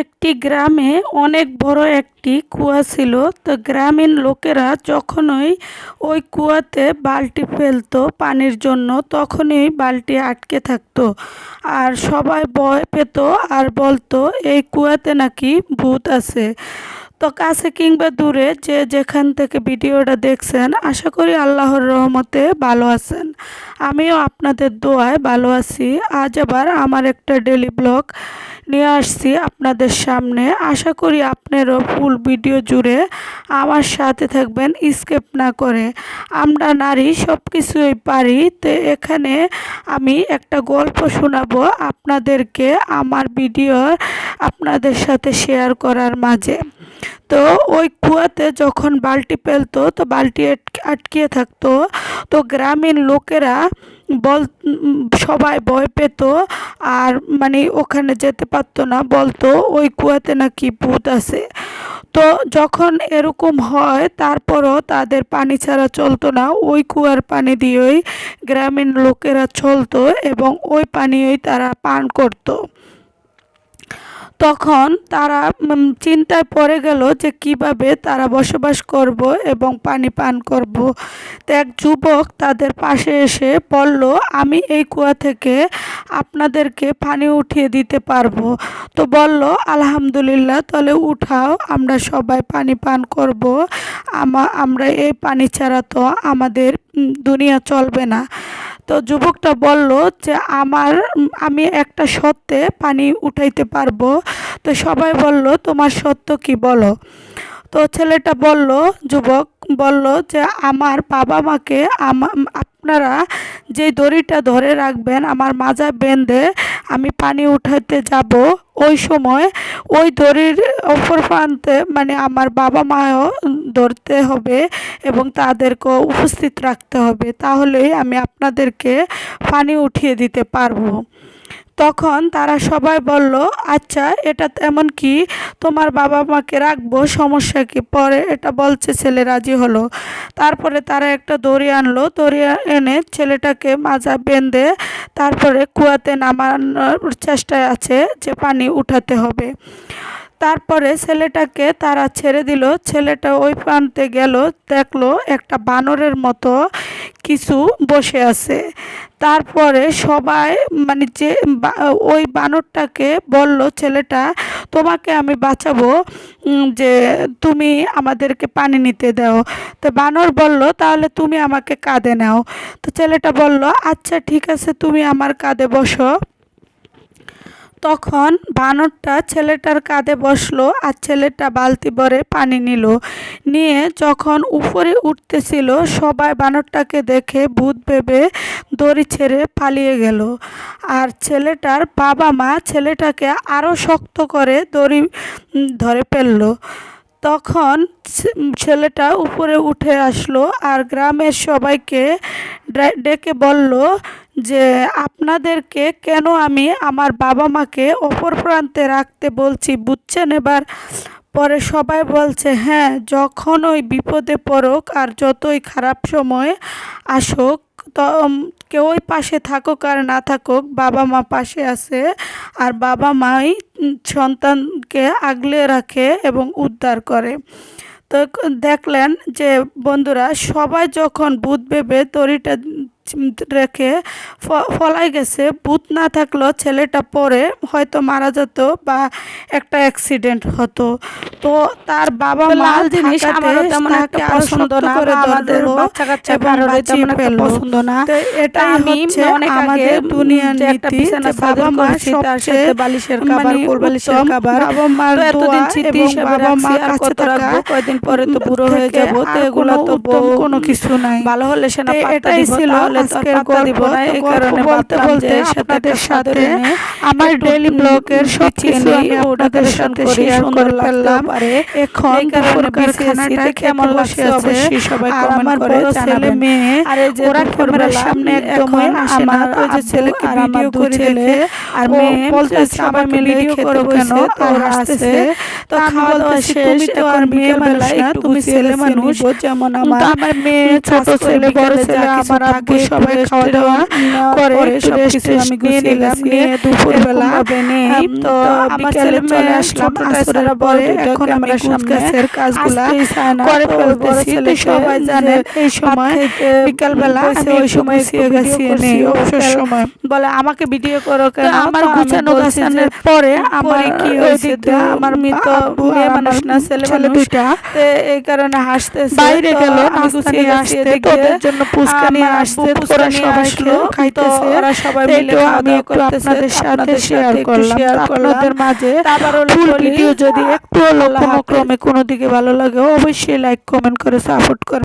একটি গ্রামে অনেক বড় একটি কুয়া ছিল। তো গ্রামীণ লোকেরা যখনই ওই কুয়াতে বালতি ফেলতো পানির জন্য, তখনই বালতি আটকে থাকতো। আর সবাই ভয় পেত আর বলতো, এই কুয়াতে নাকি ভূত আছে। তো কাছে কিংবা দূরে যে যেখান থেকে ভিডিওটা দেখছেন, আশা করি আল্লাহর রহমতে ভালো আছেন। আমিও আপনাদের দোয়ায় ভালো আছি। আজ আবার আমার একটা ডেলি ব্লগ নিয়ে আসছি আপনাদের সামনে। আশা করি আপনারও ফুল ভিডিও জুড়ে আমার সাথে থাকবেন স্কেপ না করে। আমরা নারী সব কিছুই পারি। তো এখানে আমি একটা গল্প শোনাবো আপনাদেরকে আমার ভিডিও আপনাদের সাথে শেয়ার করার মাঝে। তো ওই কুয়াতে যখন বালতি ফেলতো তো বালতি আটকিয়ে থাকতো। তো গ্রামীণ লোকেরা বল, সবাই ভয় পেত আর মানে ওখানে যেতে পারতো না। বলতো, ওই কুয়াতে নাকি ভূত আছে। তো যখন এরকম হয়, তারপরও তাদের পানি ছাড়া চলতো না। ওই কুয়ার পানি দিয়েই গ্রামীণ লোকেরা চলতো এবং ওই পানিই তারা পান করতো। তখন তারা চিন্তায় পড়ে গেল যে কীভাবে তারা বসবাস করব এবং পানি পান করব। তো এক যুবক তাদের পাশে এসে বলল, আমি এই কুয়া থেকে আপনাদেরকে পানি উঠিয়ে দিতে পারব। তো বলল, আলহামদুলিল্লাহ, তাহলে উঠাও, আমরা সবাই পানি পান করব। আমা, আমরা এই পানি ছাড়া তো আমাদের দুনিয়া চলবে না। তো যুবকটা বলল যে, আমার, আমি একটা সত্যে পানি উঠাইতে পারব। তো সবাই বলল, তোমার সত্য কি বলো? তো ছেলেটা বলল, যুবক বলল যে, আমার বাবা মাকে আপনারা যে দড়িটা ধরে রাখবেন, আমার মাজা বেঁধে আমি পানি উঠাতে যাব, ওই সময় ওই দড়ির অপর প্রান্তে মানে আমার বাবা মাও ধরতে হবে এবং তাদেরকেও উপস্থিত রাখতে হবে। তাহলেই আমি আপনাদেরকে পানি উঠিয়ে দিতে পারব। তখন তারা সবাই বলল আচ্ছা এটা তেমন কি? তোমার বাবা মাকে রাখব, সমস্যা কি? পরে এটা বলছে, ছেলে রাজি হলো। তারপরে তারা একটা দড়ি আনলো, দড়ি এনে ছেলেটাকে মাজা বেঁধে তারপরে কুয়াতে নামানোর চেষ্টায় আছে যে পানি উঠাতে হবে। তারপরে ছেলেটাকে তারা ছেড়ে দিল। ছেলেটা ওই প্রান্তে গেল, দেখল একটা বানরের মতো কিছু বসে আছে। তারপরে সবাই মানে যে ওই বানরটাকে বলল, ছেলেটা, তোমাকে আমি বাঁচাবো যে তুমি আমাদেরকে পানি নিতে দাও। তো বানর বলল, তাহলে তুমি আমাকে কাঁধে নাও। তো ছেলেটা বলল আচ্ছা ঠিক আছে, তুমি আমার কাঁধে বসো। তখন বানরটা ছেলেটার কাঁধে বসল আর ছেলেটা বালতি ভরে পানি নিল। নিয়ে যখন উপরে উঠতেছিল, সবাই বানরটাকে দেখে ভূত ভেবে দড়ি ছেড়ে পালিয়ে গেল। আর ছেলেটার বাবা মা ছেলেটাকে আরও শক্ত করে দড়ি ধরে ফেলল। তখন ছেলেটা উপরে উঠে আসলো আর গ্রামের সবাইকে ডেকে বলল যে আপনাদেরকে কেন আমি আমার বাবা মাকে অপর প্রান্তে রাখতে বলছি, বুঝছেন? এবার পরে সবাই বলছে হ্যাঁ যখন ওই বিপদে পড়ুক আর যতই খারাপ সময় আসুক, তো কেউই পাশে থাকুক আর না থাকুক, বাবা মা পাশে আছে আর বাবা মাই সন্তানকে আগলে রাখে এবং উদ্ধার করে। তো দেখলেন যে বন্ধুরা, সবাই যখন বুধ ভেবে উম রেখে ফলাই গেছে ভূত না থাকলেও ছেলেটা পরে হয়তো মারা যেত বা একটা অ্যাক্সিডেন্ট হতো তো তার বাবা তো মা জিনিস আমারও তেমন একটা পছন্দ না করে আমাদের বাচ্চা কাচ্চা এবং তেমন একটা পছন্দ না। তো এটাই আমি অনেক আগে একটা বিছানা বাবা মা তার সাথে বালিশের কাভার, মানে কাভার। বাবা তো এতদিন স্মৃতি মা রাখছি, আর কাছে কত রাখব? কয়দিন পরে তো বুড়ো হয়ে যাব, তো এগুলো তো কোনো কিছু নাই ভালো হলে সে না পাত্তা এটাই দিব, আর আজকের গল্প এই কারণে বলতে বলতে আপনাদের সাথে আমার ডেইলি ব্লগের সব কিছু আমি আপনাদের সাথে শেয়ার করে ফেললাম এখন দুপুর বিছিয়েছি, কেমন কেমন লাগছে অবশ্যই সবাই আমার করে ছেলে মেয়ে আর এই যে ওরা ক্যামেরার সামনে না। আমার ওই যে ছেলেকে ভিডিও করে আর মেয়ে বলতেছে সবাই মিলে করে কেন? তো। হাসতেছে তো খাওয়া দাওয়া শেষ, তো আর মেয়ে মানুষ তুমি ছেলে মানুষ যেমন আমার আমার মেয়ে ছোট ছেলে বড় ছেলে আমার থাকে, সবাই খাওয়া দাওয়া করে রেস্ট আমি নিয়ে নিলাম নিয়ে দুপুরবেলা নেই তো ছেলে চলে আসলাম আসরের পরে এখন আমরা সব গাছের কাজগুলা করে ফেলতেছি। তো সবাই জানেন এই সময় বিকালবেলা ওই সময় গুছিয়ে গাছিয়ে নেই অবসর সময়। বলে আমাকে ভিডিও করো কেন? আমার গুছানো গাছানোর পরে আমার কি হয়েছে আমার মৃত মেয়ে মানুষ না ছেলে ছেলে দুইটা এই কারণে হাসতেছে বাইরে গেল আমি গুছিয়ে আসতে তোদের জন্য পুচকা নিয়ে আসতে তোরা সবাই আসলো। খাইতেছে। ওরা সবাই মিলে আমি একটু আপনাদের সাথে শেয়ার করলাম। আপনাদের মাঝে ফুল ভিডিও যদি একটু কোনো ক্রমে কোনো দিকে ভালো লাগে অবশ্যই লাইক কমেন্ট করে সাপোর্ট করে